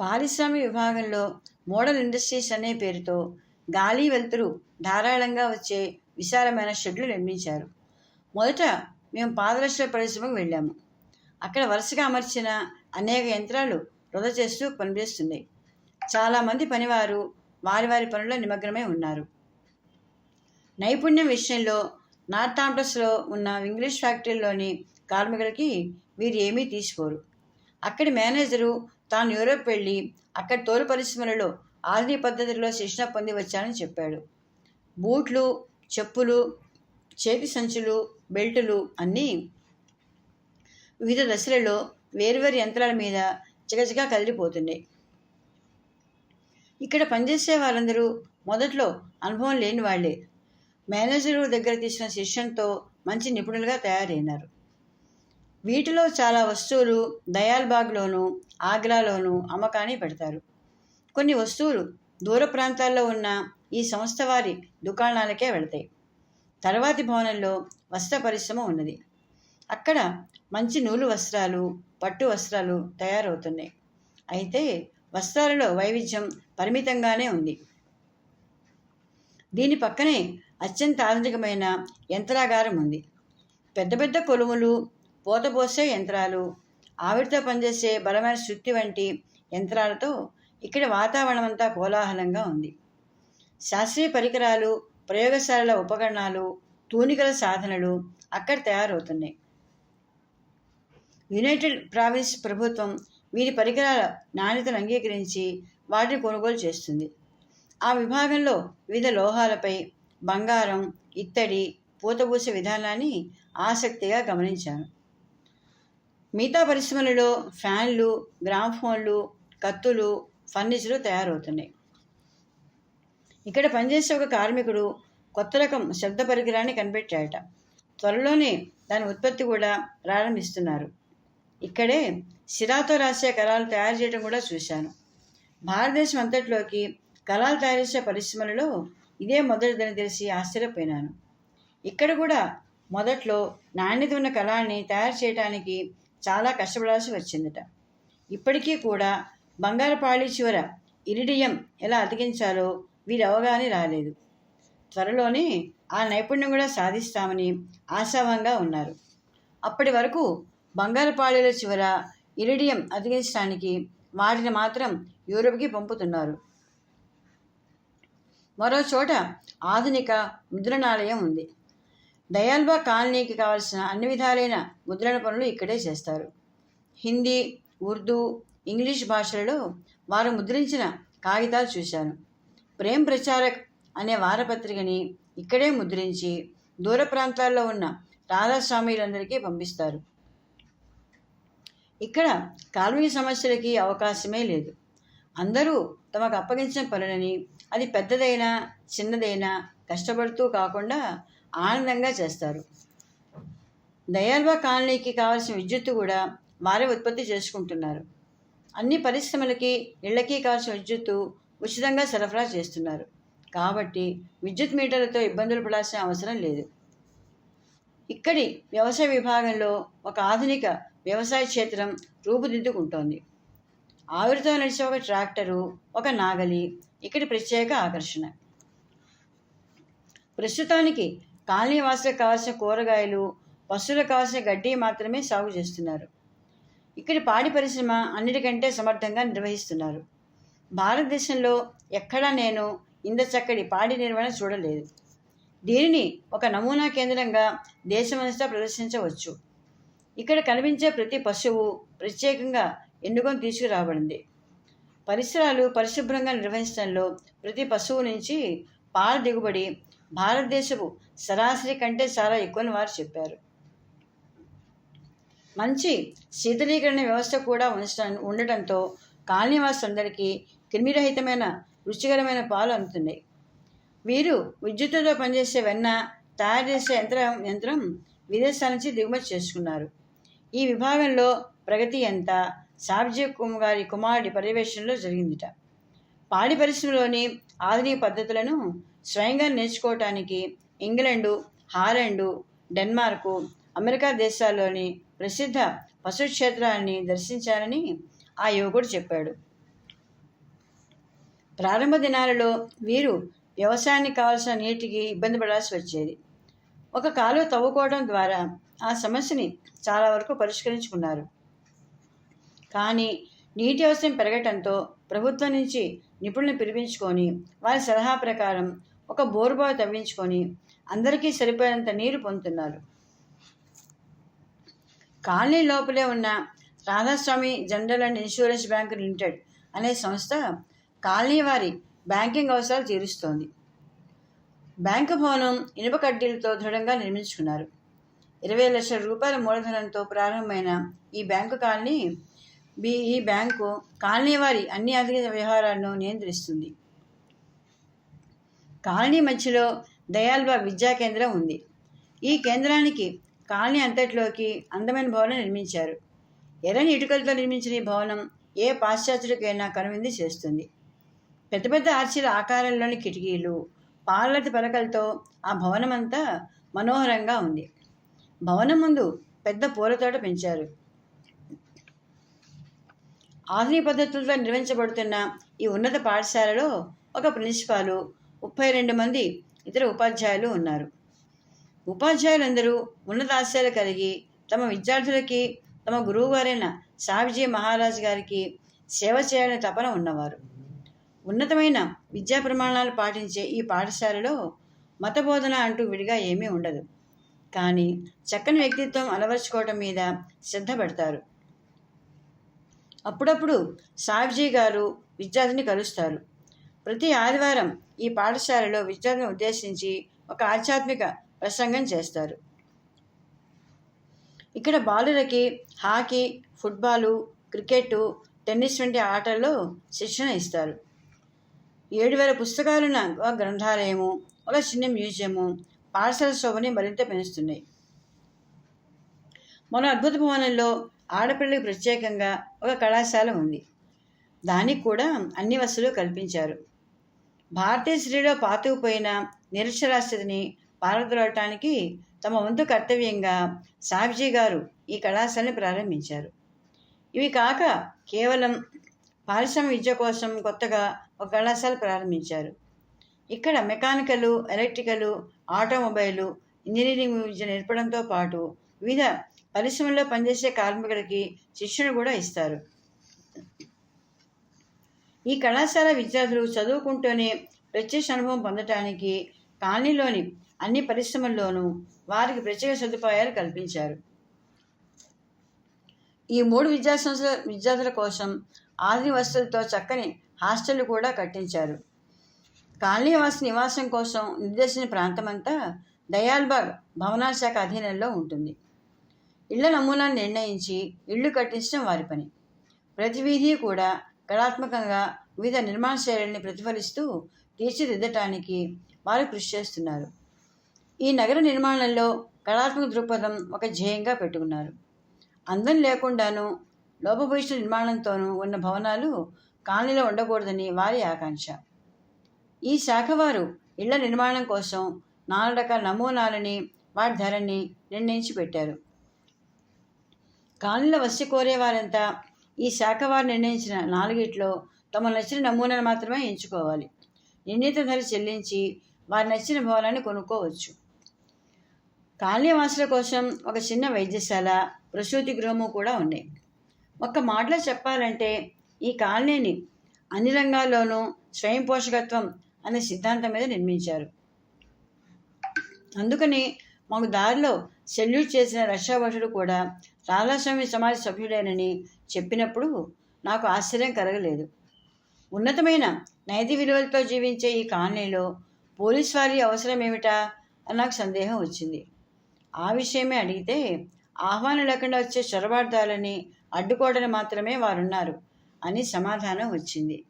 పారిశ్రామిక విభాగంలో model industries అనే పేరుతో గాలి వెలుతురు ధారాళంగా వచ్చే విశాలమైన షెడ్లు నిర్మించారు. మొదట మేము పాదరక్షల పరిశ్రమకు వెళ్ళాము. అక్కడ వరుసగా అమర్చిన అనేక యంత్రాలు వృధా చేస్తూ పనిచేస్తున్నాయి. చాలామంది పనివారు వారి వారి పనుల్లో నిమగ్నమై ఉన్నారు. నైపుణ్యం విషయంలో నార్థాంప్టస్లో ఉన్న ఇంగ్లీష్ ఫ్యాక్టరీలోని కార్మికులకి వీరు ఏమీ తీసుకోరు. అక్కడి మేనేజరు తాను యూరోప్ వెళ్ళి అక్కడ తోలు పరిశ్రమలలో ఆధునిక పద్ధతిలో శిక్షణ పొంది వచ్చానని చెప్పాడు. బూట్లు చెప్పులు చేతి సంచులు బెల్టులు అన్నీ వివిధ దశలలో వేర్వేరు యంత్రాల మీద చిగచిగా కదిలిపోతున్నాయి. ఇక్కడ పనిచేసే వారందరూ మొదట్లో అనుభవం లేని వాళ్ళే. మేనేజరు దగ్గర తీసిన శిక్షణతో మంచి నిపుణులుగా తయారైనారు. వీటిలో చాలా వస్తువులు దయాల్బాగ్లోను ఆగ్రాలోను అమ్మకాన్ని పెడతారు. కొన్ని వస్తువులు దూర ప్రాంతాల్లో ఉన్న ఈ సంస్థ వారి దుకాణాలకే వెళతాయి. తర్వాతి భవనంలో వస్త్ర పరిశ్రమ ఉన్నది. అక్కడ మంచి నూలు వస్త్రాలు పట్టు వస్త్రాలు తయారవుతున్నాయి. అయితే వస్త్రాలలో వైవిధ్యం పరిమితంగానే ఉంది. దీని పక్కనే అత్యంత ఆధునికమైన యంత్రాగారం ఉంది. పెద్ద పెద్ద కొలుములు పోతపోసే యంత్రాలు ఆవిరితో పనిచేసే బలమైన శుద్ధి వంటి యంత్రాలతో ఇక్కడ వాతావరణం అంతా కోలాహలంగా ఉంది. శాస్త్రీయ పరికరాలు ప్రయోగశాలల ఉపకరణాలు తూనికల సాధనలు అక్కడ తయారవుతున్నాయి. యునైటెడ్ ప్రావిన్స్ ప్రభుత్వం వీరి పరికరాల నాణ్యతను అంగీకరించి వాటిని కొనుగోలు చేస్తుంది. ఆ విభాగంలో వివిధ లోహాలపై బంగారం ఇత్తడి పూతపూసే విధానాన్ని ఆసక్తిగా గమనించాను మిగతా పరిశ్రమలలో ఫ్యాన్లు గ్రామ్ఫోన్లు కత్తులు ఫర్నిచర్లు తయారవుతున్నాయి. ఇక్కడ పనిచేసే ఒక కార్మికుడు కొత్త రకం శబ్ద పరికరాన్ని కనిపెట్టాడట. త్వరలోనే దాని ఉత్పత్తి కూడా ప్రారంభిస్తున్నారు. ఇక్కడే సిరాతో రాసే కళాలు తయారు చేయడం కూడా చూశాను. భారతదేశం అంతట్లోకి కళాలు తయారు చేసే పరిశ్రమలలో ఇదే మొదటిదని తెలిసి ఆశ్చర్యపోయినాను. ఇక్కడ కూడా మొదట్లో నాణ్యత ఉన్న కళాన్ని తయారు చేయడానికి చాలా కష్టపడాల్సి వచ్చిందట. ఇప్పటికీ కూడా బంగారపాళి చివర ఇరిడియం ఎలా అతికించాలో వీరి అవగాహన రాలేదు. త్వరలోనే ఆ నైపుణ్యం కూడా సాధిస్తామని ఆశావంగా ఉన్నారు. అప్పటి వరకు బంగారపాళిల చివర ఇరిడియం అతికించడానికి వారిని మాత్రం యూరోప్కి పంపుతున్నారు. మరో చోట ఆధునిక ముద్రణాలయం ఉంది. దయాల్బా కాలనీకి కావలసిన అన్ని విధాలైన ముద్రణ పనులు ఇక్కడే చేస్తారు. హిందీ ఉర్దూ ఇంగ్లీష్ భాషలలో వారు ముద్రించిన కాగితాలు చూశాను. ప్రేమ్ ప్రచారక్ అనే వారపత్రికని ఇక్కడే ముద్రించి దూర ప్రాంతాల్లో ఉన్న రాధాస్వామిలందరికీ పంపిస్తారు. ఇక్కడ కార్మిక సమస్యలకి అవకాశమే లేదు. అందరూ తమకు అప్పగించిన పనులని అది పెద్దదైనా చిన్నదైనా కష్టపడుతూ కాకుండా ఆనందంగా చేస్తారు. దయాల్బా కాలనీకి కావాల్సిన విద్యుత్తు కూడా వారే ఉత్పత్తి చేసుకుంటున్నారు. అన్ని పరిశ్రమలకి ఇళ్ళకి కావాల్సిన విద్యుత్తు ఉచితంగా సరఫరా చేస్తున్నారు. కాబట్టి విద్యుత్ మీటర్లతో ఇబ్బందులు పడాల్సిన అవసరం లేదు. ఇక్కడి వ్యవసాయ విభాగంలో ఒక ఆధునిక వ్యవసాయ క్షేత్రం రూపుదిద్దుకుంటోంది. ఆవిరితో నడిచే ఒక ట్రాక్టరు ఒక నాగలి ఇక్కడి ప్రత్యేక ఆకర్షణ. ప్రస్తుతానికి కాలనీవాసులకు కావాల్సిన కూరగాయలు పశువులకు కావాల్సిన గడ్డి మాత్రమే సాగు చేస్తున్నారు. ఇక్కడి పాడి పరిశ్రమ అన్నిటికంటే సమర్థంగా నిర్వహిస్తున్నారు. భారతదేశంలో ఎక్కడా నేను ఇంత చక్కటి పాడి నిర్వహణ చూడలేదు. దీనిని ఒక నమూనా కేంద్రంగా దేశమంతా ప్రదర్శించవచ్చు. ఇక్కడ కనిపించే ప్రతి పశువు ప్రత్యేకంగా ఎన్నుకొని తీసుకురాబడింది. పరిసరాలు పరిశుభ్రంగా నిర్వహించడంలో ప్రతి పశువు నుంచి పాల దిగుబడి భారతదేశపు సరాసరి కంటే చాలా ఎక్కువని వారు చెప్పారు. మంచి శీతలీకరణ వ్యవస్థ కూడా ఉంచడం ఉండటంతో కాలనీవాసులందరికీ క్రిమిరహితమైన రుచికరమైన పాలు అందుతున్నాయి. వీరు విద్యుత్తుతో పనిచేసే వెన్న తయారు చేసే యంత్ర యంత్రం విదేశాల నుంచి దిగుమతి చేసుకున్నారు. ఈ విభాగంలో ప్రగతి ఎంత సాబ్జీ గారి కుమారుడి పర్యవేక్షణలో జరిగిందిట. పాడి పరిశ్రమలోని ఆధునిక పద్ధతులను స్వయంగా నేర్చుకోవటానికి ఇంగ్లాండు హాలండు డెన్మార్కు అమెరికా దేశాల్లోని ప్రసిద్ధ పశు క్షేత్రాన్ని దర్శించాలని ఆ యువకుడు చెప్పాడు. ప్రారంభ దినాలలో వీరు వ్యవసాయానికి కావాల్సిన నీటికి ఇబ్బంది పడాల్సి వచ్చేది. ఒక కాలువ తవ్వుకోవడం ద్వారా ఆ సమస్యని చాలా వరకు పరిష్కరించుకున్నారు. కానీ నీటి అవసరం పెరగటంతో ప్రభుత్వం నుంచి నిపుణులను పిలిపించుకొని వారి సలహా ప్రకారం ఒక బోరుబావి తవ్వించుకొని అందరికీ సరిపోయేంత నీరు పొందుతున్నారు. కాలనీ లోపలే ఉన్న Radhaswami general and insurance bank limited అనే సంస్థ కాలనీ వారి బ్యాంకింగ్ అవసరాలు తీరుస్తోంది. బ్యాంకు భవనం ఇనుప కడ్డీలతో దృఢంగా నిర్మించుకున్నారు. ఇరవై లక్షల రూపాయల మూలధనంతో ప్రారంభమైన ఈ బ్యాంకు కాలనీ బి ఈ బ్యాంకు కాలనీ వారి అన్ని ఆర్థిక వ్యవహారాలను నియంత్రిస్తుంది. కాలనీ మధ్యలో దయాల్బాగ్ విద్యా కేంద్రం ఉంది. ఈ కేంద్రానికి కాలనీ అంతట్లోకి అందమైన భవనం నిర్మించారు. ఎర్రని ఇటుకలతో నిర్మించిన ఈ భవనం ఏ పాశ్చాత్యుడికైనా కనువింది చేస్తుంది. పెద్ద పెద్ద ఆర్చీల ఆకారంలోని కిటికీలు పాలతి పలకలతో ఆ భవనం అంతా మనోహరంగా ఉంది. భవనం ముందు పెద్ద పూలతోట పెంచారు. ఆధునిక పద్ధతులతో నిర్వహించబడుతున్న ఈ ఉన్నత పాఠశాలలో ఒక ప్రిన్సిపాలు ముప్పై రెండు మంది ఇతర ఉపాధ్యాయులు ఉన్నారు. ఉపాధ్యాయులందరూ ఉన్నతాశయాలు కలిగి తమ విద్యార్థులకి తమ గురువుగారైన సావిజీ మహారాజ్ గారికి సేవ చేయాలని తపన ఉన్నవారు. ఉన్నతమైన విద్యా ప్రమాణాలు పాటించే ఈ పాఠశాలలో మత బోధన అంటూ విడిగా ఏమీ ఉండదు. కానీ చక్కని వ్యక్తిత్వం అలవర్చుకోవటం మీద శ్రద్ధ పెడతారు. అప్పుడప్పుడు సావిజీ గారు విద్యార్థిని కలుస్తారు. ప్రతి ఆదివారం ఈ పాఠశాలలో విద్యార్థిని ఉద్దేశించి ఒక ఆధ్యాత్మిక ప్రసంగం చేస్తారు. ఇక్కడ బాలులకి హాకీ ఫుట్బాలు క్రికెట్ టెన్నిస్ వంటి ఆటల్లో శిక్షణ ఇస్తారు. ఏడు వేల పుస్తకాలున్న ఒక గ్రంథాలయము ఒక చిన్న మ్యూజియము పాఠశాల శోభని మరింత పెంచుతున్నాయి. మన అద్భుత భవనంలో ఆడపిల్లలకు ప్రత్యేకంగా ఒక కళాశాల ఉంది. దానికి కూడా అన్ని వసతులు కల్పించారు. భారతీయ స్త్రీలో పాతుకుపోయిన నిరక్షరాస్యతని పారద్రోలటానికి తమ వంతు కర్తవ్యంగా సాబ్జీ గారు ఈ కళాశాలని ప్రారంభించారు. ఇవి కాక కేవలం పారిశ్రామిక విద్య కోసం కొత్తగా ఒక కళాశాల ప్రారంభించారు. ఇక్కడ మెకానికలు ఎలక్ట్రికలు ఆటోమొబైలు ఇంజనీరింగ్ విద్య నేర్పడంతో పాటు వివిధ పరిశ్రమల్లో పనిచేసే కార్మికులకి శిక్షణ కూడా ఇస్తారు. ఈ కళాశాల విద్యార్థులు చదువుకుంటూనే ప్రత్యక్ష అనుభవం పొందటానికి కాలనీలోని అన్ని పరిశ్రమల్లోనూ వారికి ప్రత్యేక సదుపాయాలు కల్పించారు. ఈ మూడు విద్యా సంస్థల విద్యార్థుల కోసం ఆది వసతులతో చక్కని హాస్టళ్ళు కూడా కట్టించారు. కాలనీవాసి నివాసం కోసం నిర్దేశించిన ప్రాంతమంతా దయాల్బాగ్ భవనాల శాఖ అధీనంలో ఉంటుంది. ఇళ్ళ నమూనాను నిర్ణయించి ఇళ్ళు కట్టించడం వారి పని. ప్రతి వీధి కూడా కళాత్మకంగా వివిధ నిర్మాణ శైలిని ప్రతిఫలిస్తూ తీర్చిదిద్దటానికి వారు కృషి చేస్తున్నారు. ఈ నగర నిర్మాణంలో కళాత్మక దృక్పథం ఒక ధ్యేయంగా పెట్టుకున్నారు. అందం లేకుండాను లోపభూషణ నిర్మాణంతోనూ ఉన్న భవనాలు కాలనీలో ఉండకూడదని వారి ఆకాంక్ష. ఈ శాఖ వారు ఇళ్ళ నిర్మాణం కోసం నాలుగు రకాల నమూనాలని వాటి ధరని నిర్ణయించి పెట్టారు. కాలనీలో వసి కోరేవారంతా ఈ శాఖ వారు నిర్ణయించిన నాలుగిట్లో తమ నచ్చిన నమూనాను మాత్రమే ఎంచుకోవాలి. నిర్ణీత ధర చెల్లించి వారి నచ్చిన భవనాన్ని కొనుక్కోవచ్చు. కాలనీవాసుల కోసం ఒక చిన్న వైద్యశాల ప్రసూతి గృహము కూడా ఉన్నాయి. ఒక్క మాటలో చెప్పాలంటే ఈ కాలనీని అన్ని రంగాల్లోనూ స్వయం పోషకత్వం అనే సిద్ధాంతం మీద నిర్మించారు. అందుకని మాకు దారిలో సెల్యూట్ చేసిన రష్యా భటుడు కూడా రాధాస్వామి సమాజ సభ్యుడేనని చెప్పినప్పుడు నాకు ఆశ్చర్యం కలగలేదు. ఉన్నతమైన నైతి విలువలతో జీవించే ఈ కాలనీలో పోలీస్ వారి అవసరం ఏమిటా అని నాకు సందేహం వచ్చింది. ఆ విషయమే అడిగితే ఆహ్వానం లేకుండా వచ్చే చొరబాటుదారులని అడ్డుకోవడానికి మాత్రమే వారున్నారు అని సమాధానం వచ్చింది.